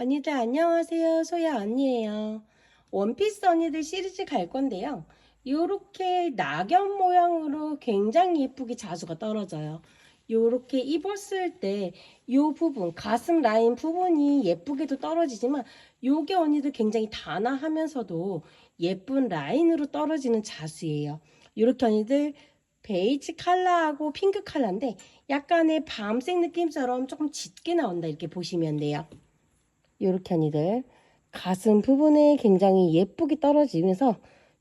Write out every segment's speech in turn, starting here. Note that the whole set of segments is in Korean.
언니들 안녕하세요. 소야 언니예요. 원피스 언니들 시리즈 갈 건데요. 요렇게 낙엽 모양으로 굉장히 예쁘게 자수가 떨어져요. 요렇게 입었을 때요 부분, 가슴 라인 부분이 예쁘게도 떨어지지만 요게 언니들 굉장히 단아하면서도 예쁜 라인으로 떨어지는 자수예요. 요렇게 언니들 베이지 컬러하고 핑크 컬러인데 약간의 밤색 느낌처럼 조금 짙게 나온다 이렇게 보시면 돼요. 요렇게 언니들 가슴 부분에 굉장히 예쁘게 떨어지면서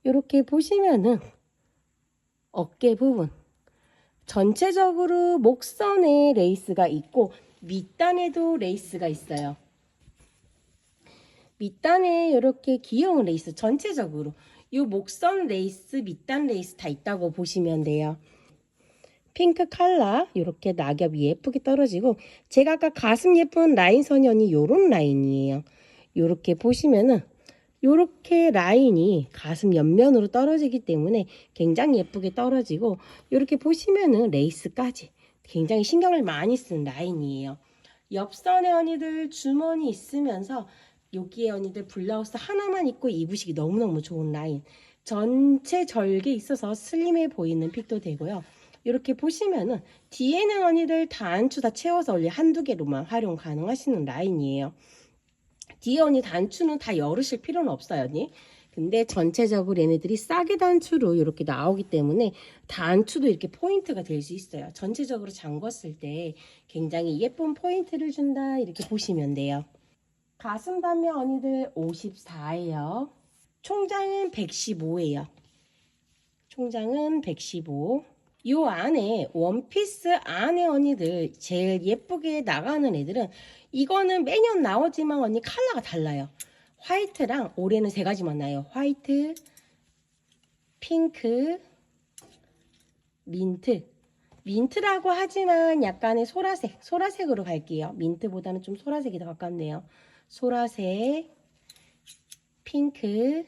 요렇게 보시면은 어깨 부분 전체적으로 목선에 레이스가 있고 밑단에도 레이스가 있어요. 밑단에 이렇게 귀여운 레이스 전체적으로 요 목선 레이스, 밑단 레이스 다 있다고 보시면 돼요. 핑크 컬러 이렇게 낙엽이 예쁘게 떨어지고 제가 아까 가슴 예쁜 라인 선연이 요런 라인이에요. 요렇게 보시면은 요렇게 라인이 가슴 옆면으로 떨어지기 때문에 굉장히 예쁘게 떨어지고 요렇게 보시면은 레이스까지 굉장히 신경을 많이 쓴 라인이에요. 옆선에 언니들 주머니 있으면서 여기에 언니들 블라우스 하나만 입고 입으시기 너무너무 좋은 라인. 전체 절개 있어서 슬림해 보이는 핏도 되고요. 이렇게 보시면은 뒤에는 언니들 단추 다 채워서 원래 한두 개로만 활용 가능하시는 라인이에요. 뒤에 언니 단추는 다 열으실 필요는 없어요, 언니. 근데 전체적으로 얘네들이 싸게 단추로 이렇게 나오기 때문에 단추도 이렇게 포인트가 될 수 있어요. 전체적으로 잠궜을 때 굉장히 예쁜 포인트를 준다 이렇게 보시면 돼요. 가슴 단면 언니들 54예요. 총장은 115예요. 총장은 115. 요 안에 원피스 안에 언니들 제일 예쁘게 나가는 애들은 이거는 매년 나오지만 언니 컬러가 달라요. 화이트랑 올해는 세 가지만 나요. 화이트, 핑크, 민트. 민트라고 하지만 약간의 소라색, 소라색으로 갈게요. 민트보다는 좀 소라색이 더 가깝네요. 소라색, 핑크,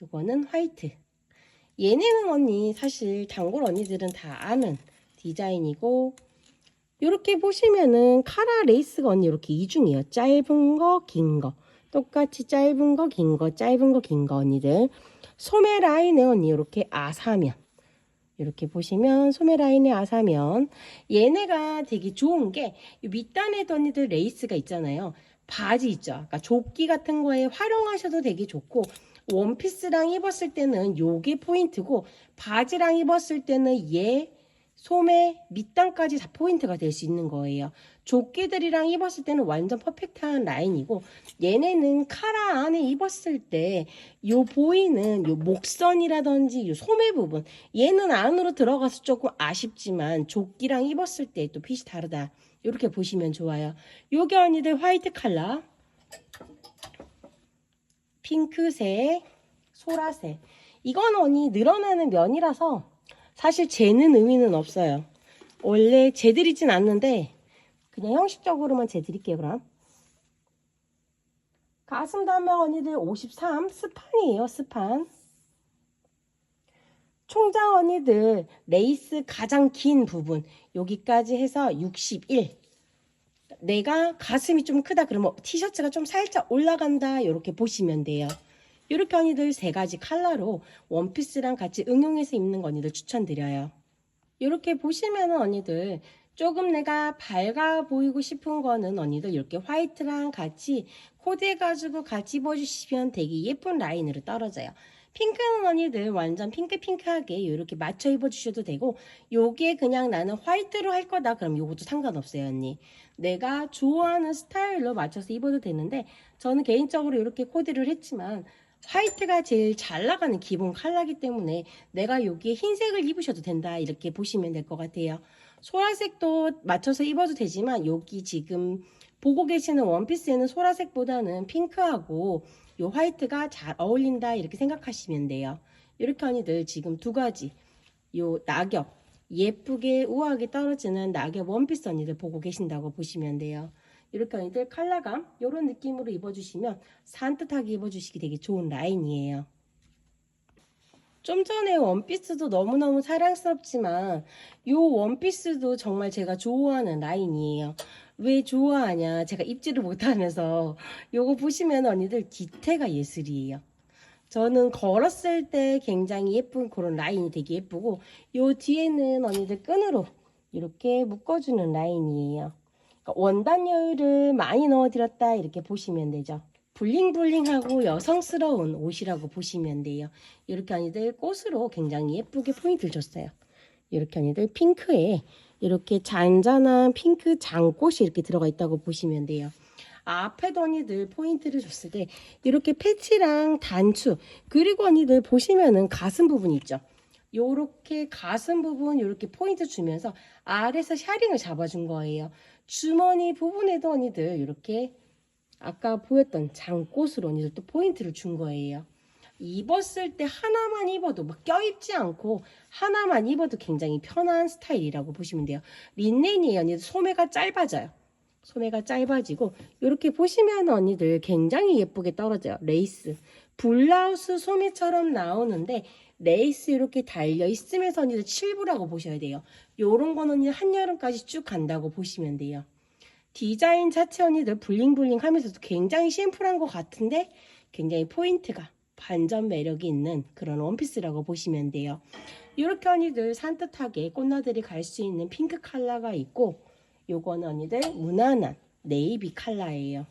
이거는 화이트. 얘네는 언니 사실 단골 언니들은 다 아는 디자인이고 이렇게 보시면은 카라 레이스가 언니 이렇게 이중이에요. 짧은 거, 긴 거. 똑같이 짧은 거, 긴 거, 짧은 거, 긴 거 언니들. 소매 라인에 언니 이렇게 아사면. 이렇게 보시면 소매 라인의 아사면. 얘네가 되게 좋은 게 밑단에도 언니들 레이스가 있잖아요. 바지 있죠. 그러니까 조끼 같은 거에 활용하셔도 되게 좋고 원피스랑 입었을 때는 요게 포인트고 바지랑 입었을 때는 얘 소매 밑단까지 다 포인트가 될 수 있는 거예요. 조끼들이랑 입었을 때는 완전 퍼펙트한 라인이고 얘네는 카라 안에 입었을 때 요 보이는 요 목선이라든지 요 소매 부분 얘는 안으로 들어가서 조금 아쉽지만 조끼랑 입었을 때 또 핏이 다르다. 이렇게 보시면 좋아요. 요게 언니들 화이트 컬러 핑크색, 소라색. 이건 언니 늘어나는 면이라서 사실 재는 의미는 없어요. 원래 재드리진 않는데 그냥 형식적으로만 재드릴게요 그럼. 가슴 단면 언니들 53 스판이에요 스판. 총장 언니들 레이스 가장 긴 부분 여기까지 해서 61. 내가 가슴이 좀 크다 그러면 티셔츠가 좀 살짝 올라간다 이렇게 보시면 돼요. 이렇게 언니들 세 가지 컬러로 원피스랑 같이 응용해서 입는 거 언니들 추천드려요. 이렇게 보시면은 언니들 조금 내가 밝아 보이고 싶은 거는 언니들 이렇게 화이트랑 같이 코디해가지고 같이 입어주시면 되게 예쁜 라인으로 떨어져요. 핑크는 언니들 완전 핑크핑크하게 이렇게 맞춰 입어주셔도 되고 요게 그냥 나는 화이트로 할 거다 그럼 요것도 상관없어요 언니 내가 좋아하는 스타일로 맞춰서 입어도 되는데 저는 개인적으로 이렇게 코디를 했지만 화이트가 제일 잘 나가는 기본 컬러기 때문에 내가 여기에 흰색을 입으셔도 된다 이렇게 보시면 될 것 같아요 소라색도 맞춰서 입어도 되지만 여기 지금 보고 계시는 원피스에는 소라색보다는 핑크하고 요 화이트가 잘 어울린다 이렇게 생각하시면 돼요. 이렇게 언니들 지금 두 가지 요 낙엽 예쁘게 우아하게 떨어지는 낙엽 원피스 언니들 보고 계신다고 보시면 돼요. 이렇게 언니들 컬러감 이런 느낌으로 입어주시면 산뜻하게 입어주시기 되게 좋은 라인이에요. 좀 전에 원피스도 너무너무 사랑스럽지만 요 원피스도 정말 제가 좋아하는 라인이에요. 왜 좋아하냐? 제가 입지를 못하면서 요거 보시면 언니들 디테가 예술이에요. 저는 걸었을 때 굉장히 예쁜 그런 라인이 되게 예쁘고 요 뒤에는 언니들 끈으로 이렇게 묶어주는 라인이에요. 그러니까 원단 여유를 많이 넣어드렸다 이렇게 보시면 되죠. 블링블링하고 여성스러운 옷이라고 보시면 돼요. 이렇게 언니들 꽃으로 굉장히 예쁘게 포인트를 줬어요. 이렇게 언니들 핑크에 이렇게 잔잔한 핑크 장꽃이 이렇게 들어가 있다고 보시면 돼요. 앞에도 언니들 포인트를 줬을 때 이렇게 패치랑 단추 그리고 언니들 보시면은 가슴 부분 있죠. 요렇게 가슴 부분 요렇게 포인트 주면서 아래서 샤링을 잡아준 거예요. 주머니 부분에도 언니들 이렇게 아까 보였던 장꽃으로 언니들 또 포인트를 준 거예요. 입었을 때 하나만 입어도 막 껴입지 않고 하나만 입어도 굉장히 편한 스타일이라고 보시면 돼요. 린넨이에요. 언니들 소매가 짧아져요. 소매가 짧아지고 이렇게 보시면 언니들 굉장히 예쁘게 떨어져요. 레이스. 블라우스 소매처럼 나오는데 레이스 이렇게 달려 있으면서 언니들 칠부라고 보셔야 돼요. 요런 건 언니 한여름까지 쭉 간다고 보시면 돼요. 디자인 자체 언니들 블링블링 하면서도 굉장히 심플한 것 같은데 굉장히 포인트가 반전 매력이 있는 그런 원피스라고 보시면 돼요. 이렇게 언니들 산뜻하게 꽃나들이 갈 수 있는 핑크 컬러가 있고 요거는 언니들 무난한 네이비 컬러예요.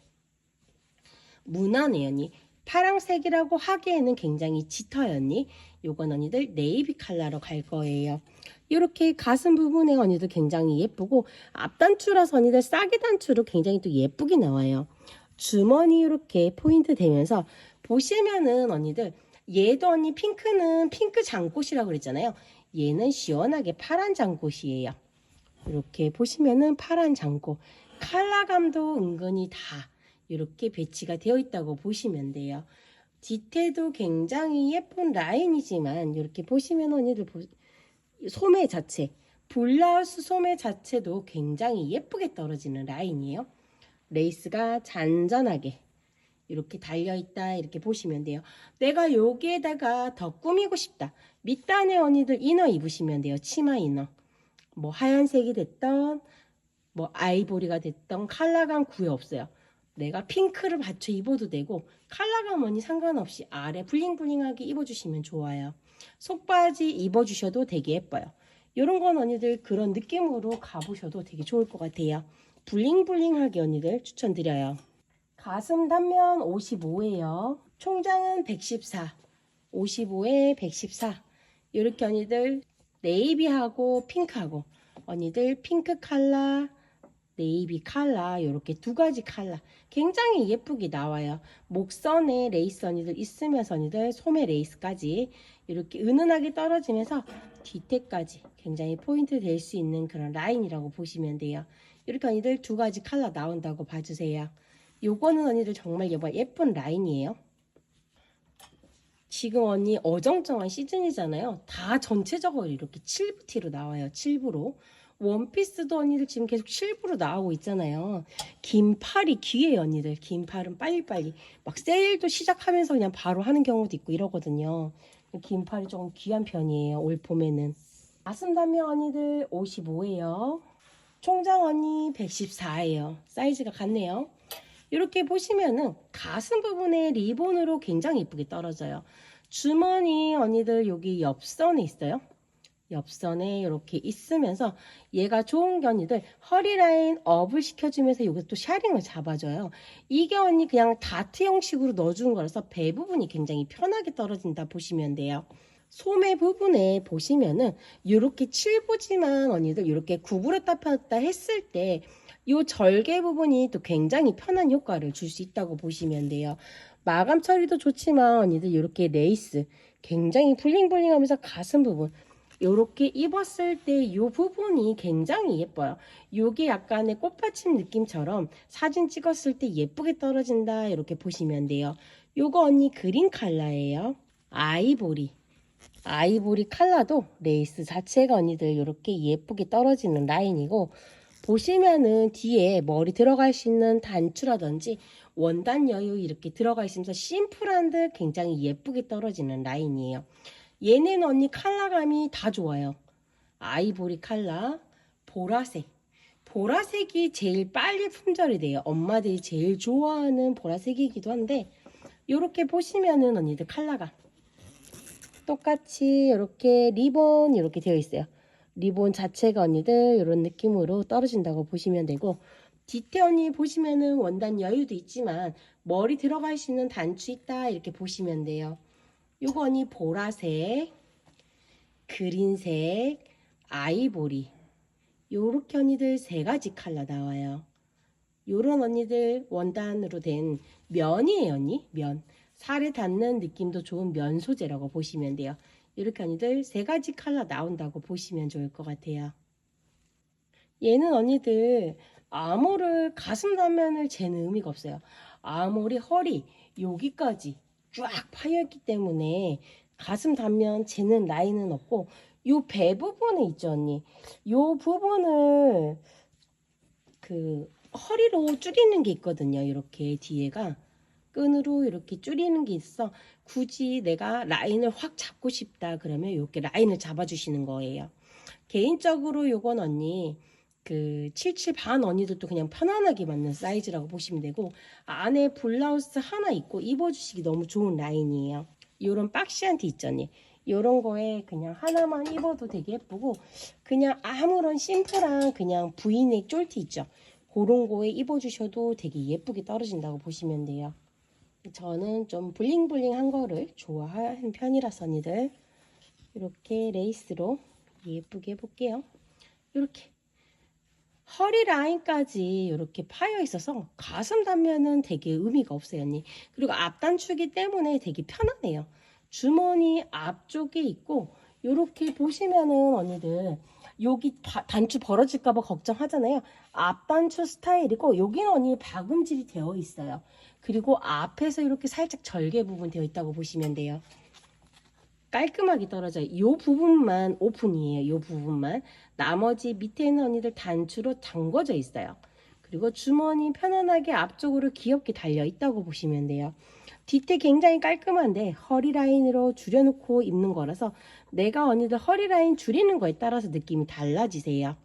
무난해요 언니. 파랑색이라고 하기에는 굉장히 짙어요 언니. 요건 언니들 네이비 컬러로 갈 거예요. 이렇게 가슴 부분에 언니들 굉장히 예쁘고 앞단추라서 언니들 싸게 단추로 굉장히 또 예쁘게 나와요. 주머니 이렇게 포인트 되면서 보시면은 언니들 얘도 언니 핑크는 핑크 장꽃이라고 그랬잖아요. 얘는 시원하게 파란 장꽃이에요. 이렇게 보시면은 파란 장꽃 컬러감도 은근히 다 이렇게 배치가 되어 있다고 보시면 돼요. 디테도 굉장히 예쁜 라인이지만 이렇게 보시면 언니들 보, 소매 자체 블라우스 소매 자체도 굉장히 예쁘게 떨어지는 라인이에요. 레이스가 잔잔하게 이렇게 달려있다 이렇게 보시면 돼요. 내가 여기에다가 더 꾸미고 싶다. 밑단에 언니들 이너 입으시면 돼요. 치마 이너. 뭐 하얀색이 됐던 뭐 아이보리가 됐던 컬러감 구애 없어요. 내가 핑크를 받쳐 입어도 되고 컬러감 언니 상관없이 아래 블링블링하게 입어주시면 좋아요. 속바지 입어주셔도 되게 예뻐요. 이런 건 언니들 그런 느낌으로 가보셔도 되게 좋을 것 같아요. 블링블링하게 언니들 추천드려요. 가슴 단면 55예요. 총장은 114. 55에 114. 이렇게 언니들 네이비하고 핑크하고 언니들 핑크 컬러, 네이비 컬러 이렇게 두 가지 컬러 굉장히 예쁘게 나와요. 목선에 레이스 언니들 있으면서 언니들 소매 레이스까지 이렇게 은은하게 떨어지면서 뒤태까지 굉장히 포인트 될 수 있는 그런 라인이라고 보시면 돼요. 이렇게 언니들 두 가지 컬러 나온다고 봐주세요. 요거는 언니들 정말 예쁜 라인이에요. 지금 언니 어정쩡한 시즌이잖아요. 다 전체적으로 이렇게 7부티로 나와요. 7부로. 원피스도 언니들 지금 계속 7부로 나오고 있잖아요. 긴 팔이 귀해요, 언니들. 긴 팔은 빨리빨리. 막 세일도 시작하면서 그냥 바로 하는 경우도 있고 이러거든요. 긴 팔이 조금 귀한 편이에요, 올 봄에는. 가슴 단면 언니들 55예요. 총장 언니 114예요. 사이즈가 같네요. 이렇게 보시면은 가슴 부분에 리본으로 굉장히 이쁘게 떨어져요. 주머니 언니들 여기 옆선에 있어요. 옆선에 이렇게 있으면서 얘가 좋은 게 언니들 허리 라인 업을 시켜주면서 여기 또 샤링을 잡아줘요. 이게 언니 그냥 다트 형식으로 넣어준 거라서 배 부분이 굉장히 편하게 떨어진다 보시면 돼요. 소매 부분에 보시면은 이렇게 칠부지만 언니들 이렇게 구부렸다 폈다 했을 때 이 절개 부분이 또 굉장히 편한 효과를 줄 수 있다고 보시면 돼요. 마감 처리도 좋지만 언니들 이렇게 레이스 굉장히 블링블링하면서 가슴 부분 이렇게 입었을 때 이 부분이 굉장히 예뻐요. 이게 약간의 꽃받침 느낌처럼 사진 찍었을 때 예쁘게 떨어진다 이렇게 보시면 돼요. 요거 언니 그린 컬러예요. 아이보리. 아이보리 컬러도 레이스 자체가 언니들 이렇게 예쁘게 떨어지는 라인이고 보시면은 뒤에 머리 들어갈 수 있는 단추라든지 원단 여유 이렇게 들어가 있으면서 심플한 듯 굉장히 예쁘게 떨어지는 라인이에요. 얘는 언니 컬러감이 다 좋아요. 아이보리 컬러, 보라색. 보라색이 제일 빨리 품절이 돼요. 엄마들이 제일 좋아하는 보라색이기도 한데 이렇게 보시면은 언니들 컬러가 똑같이 이렇게 리본 이렇게 되어 있어요. 리본 자체가 언니들 이런 느낌으로 떨어진다고 보시면 되고 뒤태 언니 보시면은 원단 여유도 있지만 머리 들어갈 수 있는 단추 있다 이렇게 보시면 돼요. 요거 언니 보라색, 그린색, 아이보리 요렇게 언니들 세 가지 컬러 나와요. 요런 언니들 원단으로 된 면이에요 언니 면 살에 닿는 느낌도 좋은 면 소재라고 보시면 돼요. 이렇게 언니들 세 가지 컬러 나온다고 보시면 좋을 것 같아요. 얘는 언니들 아모를 가슴 단면을 재는 의미가 없어요. 아모리 허리 여기까지 쫙 파여있기 때문에 가슴 단면 재는 라인은 없고 요 배 부분에 있죠 언니. 요 부분을 그 허리로 줄이는 게 있거든요. 이렇게 뒤에가 끈으로 이렇게 줄이는 게 있어. 굳이 내가 라인을 확 잡고 싶다 그러면 이렇게 라인을 잡아주시는 거예요. 개인적으로 요건 언니 그 77 반 언니들도 그냥 편안하게 맞는 사이즈라고 보시면 되고 안에 블라우스 하나 입고 입어주시기 너무 좋은 라인이에요. 요런 박시한 티 있죠 언니. 요런 거에 그냥 하나만 입어도 되게 예쁘고 그냥 아무런 심플한 그냥 브이넥 쫄티 있죠. 그런 거에 입어주셔도 되게 예쁘게 떨어진다고 보시면 돼요. 저는 좀 블링블링한 거를 좋아하는 편이라서 언니들 이렇게 레이스로 예쁘게 해볼게요. 이렇게 허리 라인까지 이렇게 파여 있어서 가슴 단면은 되게 의미가 없어요 언니. 그리고 앞단추기 때문에 되게 편하네요. 주머니 앞쪽에 있고 이렇게 보시면은 언니들 여기 다- 단추 벌어질까봐 걱정하잖아요. 앞단추 스타일이고 여기는 언니 박음질이 되어 있어요. 그리고 앞에서 이렇게 살짝 절개 부분 되어 있다고 보시면 돼요. 깔끔하게 떨어져요. 이 부분만 오픈이에요. 이 부분만. 나머지 밑에는 언니들 단추로 잠궈져 있어요. 그리고 주머니 편안하게 앞쪽으로 귀엽게 달려 있다고 보시면 돼요. 뒤태 굉장히 깔끔한데 허리 라인으로 줄여놓고 입는 거라서 내가 언니들 허리 라인 줄이는 거에 따라서 느낌이 달라지세요.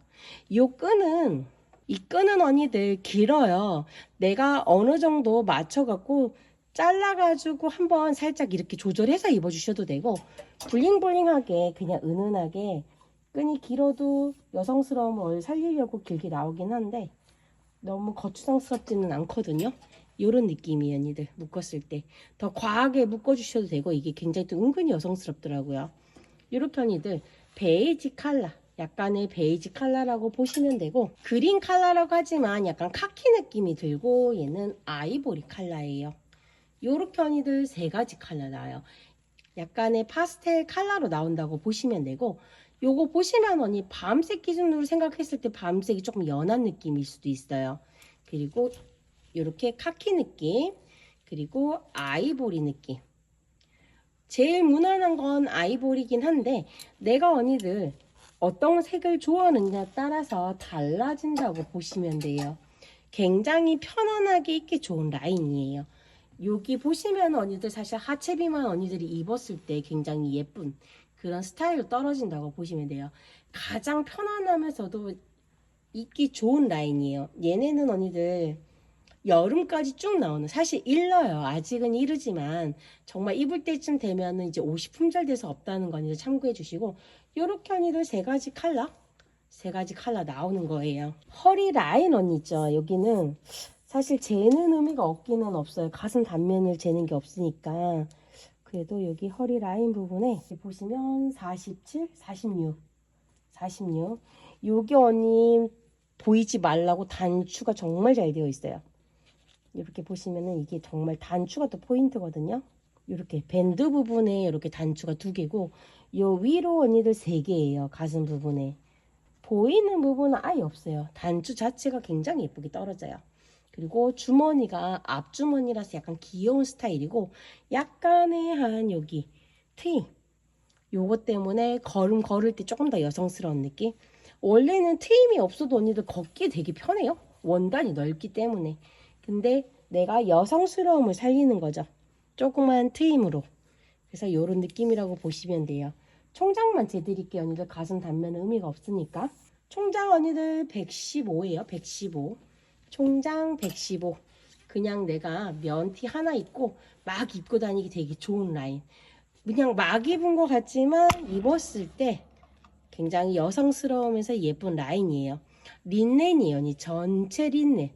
이 끈은 이 끈은 언니들 길어요. 내가 어느 정도 맞춰갖고 잘라가지고 한번 살짝 이렇게 조절해서 입어주셔도 되고 블링블링하게 그냥 은은하게 끈이 길어도 여성스러움을 살리려고 길게 나오긴 한데 너무 거추장스럽지는 않거든요. 요런 느낌이에요, 언니들. 묶었을 때. 더 과하게 묶어주셔도 되고, 이게 굉장히 또 은근히 여성스럽더라고요. 요렇게 언니들, 베이지 칼라. 약간의 베이지 칼라라고 보시면 되고, 그린 칼라라고 하지만 약간 카키 느낌이 들고, 얘는 아이보리 칼라예요. 요렇게 언니들 세 가지 칼라 나와요. 약간의 파스텔 칼라로 나온다고 보시면 되고, 요거 보시면 언니 밤색 기준으로 생각했을 때 밤색이 조금 연한 느낌일 수도 있어요. 그리고 이렇게 카키 느낌 그리고 아이보리 느낌 제일 무난한 건 아이보리긴 한데 내가 언니들 어떤 색을 좋아하느냐에 따라서 달라진다고 보시면 돼요. 굉장히 편안하게 입기 좋은 라인이에요. 여기 보시면 언니들 사실 하체 비만 언니들이 입었을 때 굉장히 예쁜 그런 스타일로 떨어진다고 보시면 돼요. 가장 편안하면서도 입기 좋은 라인이에요. 얘네는 언니들 여름까지 쭉 나오는 사실 일러요. 아직은 이르지만 정말 입을 때쯤 되면은 이제 옷이 품절돼서 없다는 거 이제 참고해 주시고 요렇게 언니들 세 가지 컬러 세 가지 컬러 나오는 거예요. 허리 라인 언니 있죠. 여기는 사실 재는 의미가 없기는 없어요. 가슴 단면을 재는 게 없으니까 그래도 여기 허리 라인 부분에 보시면 47, 46, 46 요게 언니 보이지 말라고 단추가 정말 잘 되어 있어요. 이렇게 보시면은 이게 정말 단추가 또 포인트거든요. 이렇게 밴드 부분에 이렇게 단추가 두 개고 요 위로 언니들 세 개예요. 가슴 부분에 보이는 부분은 아예 없어요. 단추 자체가 굉장히 예쁘게 떨어져요. 그리고 주머니가 앞주머니라서 약간 귀여운 스타일이고 약간의 한 여기 트임 요것 때문에 걸음 걸을 때 조금 더 여성스러운 느낌 원래는 트임이 없어도 언니들 걷기 되게 편해요 원단이 넓기 때문에 근데 내가 여성스러움을 살리는 거죠 조그만 트임으로 그래서 요런 느낌이라고 보시면 돼요 총장만 재드릴게요 언니들 가슴 단면은 의미가 없으니까 총장 언니들 115예요. 115. 총장 115. 그냥 내가 면티 하나 입고 막 입고 다니기 되게 좋은 라인. 그냥 막 입은 것 같지만 입었을 때 굉장히 여성스러우면서 예쁜 라인이에요. 린넨이에요. 전체 린넨.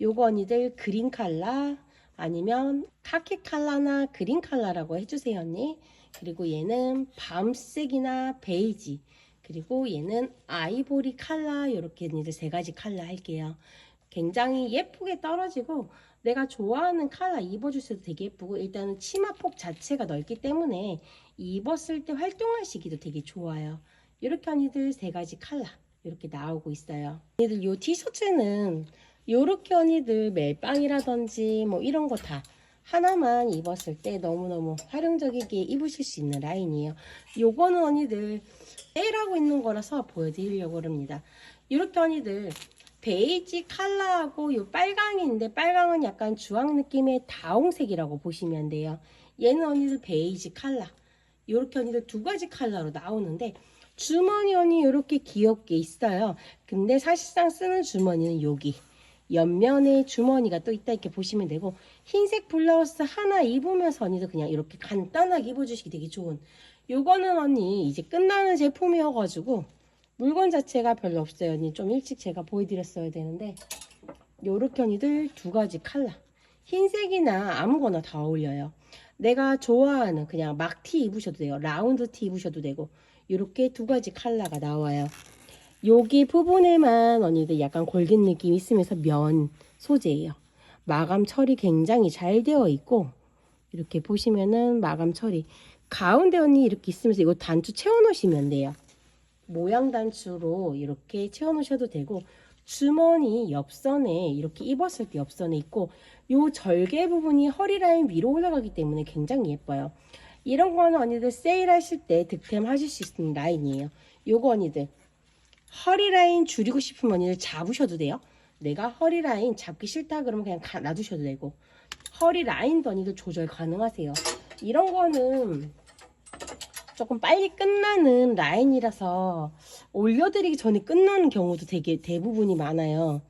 요거 언니들 그린 칼라 아니면 카키 칼라나 그린 칼라라고 해주세요 언니. 그리고 얘는 밤색이나 베이지 그리고 얘는 아이보리 칼라 이렇게 언니들 세 가지 칼라 할게요. 굉장히 예쁘게 떨어지고 내가 좋아하는 칼라 입어주셔도 되게 예쁘고 일단은 치마 폭 자체가 넓기 때문에 입었을 때 활동하시기도 되게 좋아요. 이렇게 언니들 세 가지 칼라 이렇게 나오고 있어요. 언니들 요 티셔츠는 요렇게 언니들 멜빵이라든지 뭐 이런 거 다 하나만 입었을 때 너무너무 활용적이게 입으실 수 있는 라인이에요. 요거는 언니들 세일하고 있는 거라서 보여드리려고 합니다. 이렇게 언니들 베이지 칼라하고 요 빨강인데 빨강은 약간 주황 느낌의 다홍색이라고 보시면 돼요. 얘는 언니들 베이지 칼라. 이렇게 언니들 두 가지 칼라로 나오는데 주머니 언니 이렇게 귀엽게 있어요. 근데 사실상 쓰는 주머니는 여기 옆면에 주머니가 또 있다 이렇게 보시면 되고 흰색 블라우스 하나 입으면서 언니도 그냥 이렇게 간단하게 입어주시기 되게 좋은. 요거는 언니 이제 끝나는 제품이어가지고 물건 자체가 별로 없어요. 언니 좀 일찍 제가 보여드렸어야 되는데 요렇게 언니들 두 가지 칼라 흰색이나 아무거나 다 어울려요. 내가 좋아하는 그냥 막 티 입으셔도 돼요. 라운드 티 입으셔도 되고 요렇게 두 가지 칼라가 나와요 여기 부분에만 언니들 약간 골든 느낌 있으면서 면 소재예요. 마감 처리 굉장히 잘 되어 있고 이렇게 보시면은 마감 처리 가운데 언니 이렇게 있으면서 이거 단추 채워 놓으시면 돼요. 모양 단추로 이렇게 채워 놓으셔도 되고 주머니 옆선에 이렇게 입었을 때 옆선에 있고 요 절개 부분이 허리 라인 위로 올라가기 때문에 굉장히 예뻐요. 이런 거는 언니들 세일하실 때 득템 하실 수 있는 라인이에요. 요거 언니들 허리 라인 줄이고 싶으면 언니들 잡으셔도 돼요. 내가 허리 라인 잡기 싫다 그러면 그냥 가- 놔두셔도 되고 허리 라인도 언니들 조절 가능하세요. 이런 거는 조금 빨리 끝나는 라인이라서 올려드리기 전에 끝나는 경우도 되게 대부분이 많아요.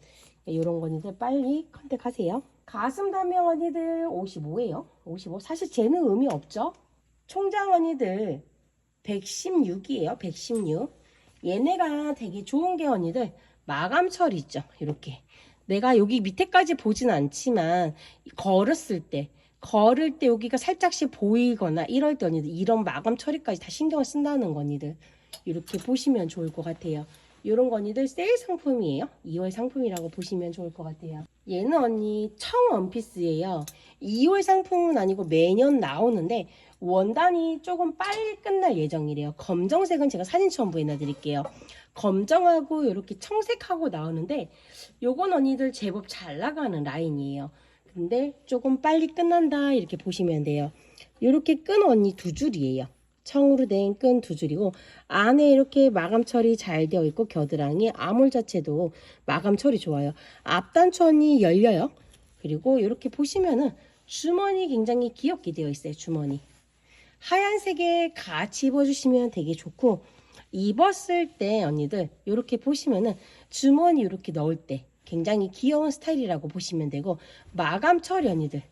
이런 거는 빨리 컨택하세요. 가슴 담명 언니들 55예요. 55. 사실 쟤는 의미 없죠. 총장 언니들 116이에요. 116. 얘네가 되게 좋은 게 언니들 마감 처리 있죠. 이렇게. 내가 여기 밑에까지 보진 않지만 걸었을 때 걸을 때 여기가 살짝씩 보이거나 이럴 때 언니들 이런 마감 처리까지 다 신경을 쓴다는 거 언니들 이렇게 보시면 좋을 것 같아요. 이런 거 언니들 세일 상품이에요. 2월 상품이라고 보시면 좋을 것 같아요. 얘는 언니 청 원피스예요. 2월 상품은 아니고 매년 나오는데 원단이 조금 빨리 끝날 예정이래요. 검정색은 제가 사진 첨부해 놔드릴게요. 검정하고 이렇게 청색하고 나오는데 요건 언니들 제법 잘 나가는 라인이에요. 근데 조금 빨리 끝난다 이렇게 보시면 돼요. 이렇게 끈 언니 두 줄이에요. 청으로 된 끈 두 줄이고 안에 이렇게 마감 처리 잘 되어 있고 겨드랑이 아몰 자체도 마감 처리 좋아요. 언니 열려요. 그리고 이렇게 보시면은 주머니 굉장히 귀엽게 되어 있어요. 주머니. 하얀색에 같이 입어주시면 되게 좋고 입었을 때 언니들 이렇게 보시면은 주머니 이렇게 넣을 때 굉장히 귀여운 스타일이라고 보시면 되고 마감 처리 언니들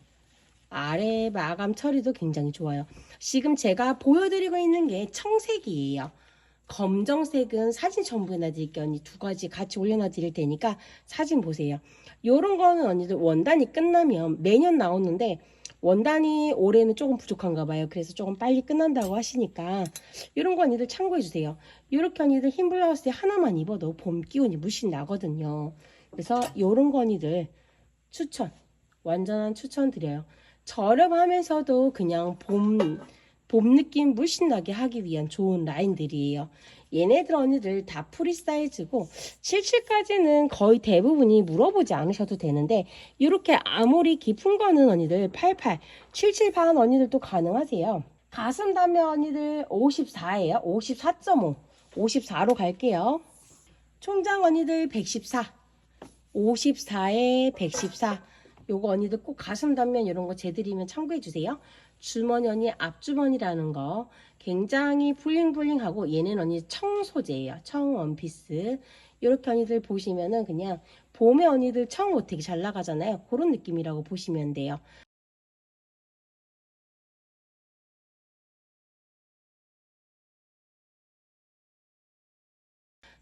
아래 마감 처리도 굉장히 좋아요. 지금 제가 보여드리고 있는 게 청색이에요. 검정색은 사진 첨부해놔 드릴게요. 언니 두 가지 같이 올려놔 드릴 테니까 사진 보세요. 요런 거는 언니들 원단이 끝나면 매년 나오는데 원단이 올해는 조금 부족한가 봐요. 그래서 조금 빨리 끝난다고 하시니까 이런 거 언니들 참고해 주세요. 이렇게 언니들 흰 블라우스에 하나만 입어도 봄 기운이 물씬 나거든요. 그래서 이런 거 언니들 추천, 완전한 추천 드려요. 저렴하면서도 그냥 봄, 봄 느낌 물씬 나게 하기 위한 좋은 라인들이에요. 얘네들 언니들 다 프리 사이즈고 77까지는 거의 대부분이 물어보지 않으셔도 되는데 이렇게 아무리 깊은 거는 언니들 88, 77 반 언니들도 가능하세요. 가슴 담면 언니들 54예요. 54.5, 54로 갈게요. 총장 언니들 114, 54에 114. 요거 언니들 꼭 가슴 단면 이런 거 재드리면 참고해 주세요. 주머니 언니 앞주머니라는 거 굉장히 블링블링하고 얘는 언니 청 소재예요. 청 원피스. 이렇게 언니들 보시면은 그냥 봄에 언니들 청옷 되게 잘 나가잖아요. 그런 느낌이라고 보시면 돼요.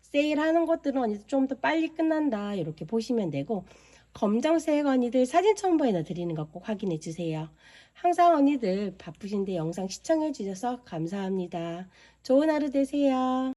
세일하는 것들은 언니들 좀더 빨리 끝난다 이렇게 보시면 되고 검정색 언니들 사진 첨부에나 드리는 거꼭 확인해 주세요. 항상 언니들 바쁘신데 영상 시청해 주셔서 감사합니다. 좋은 하루 되세요.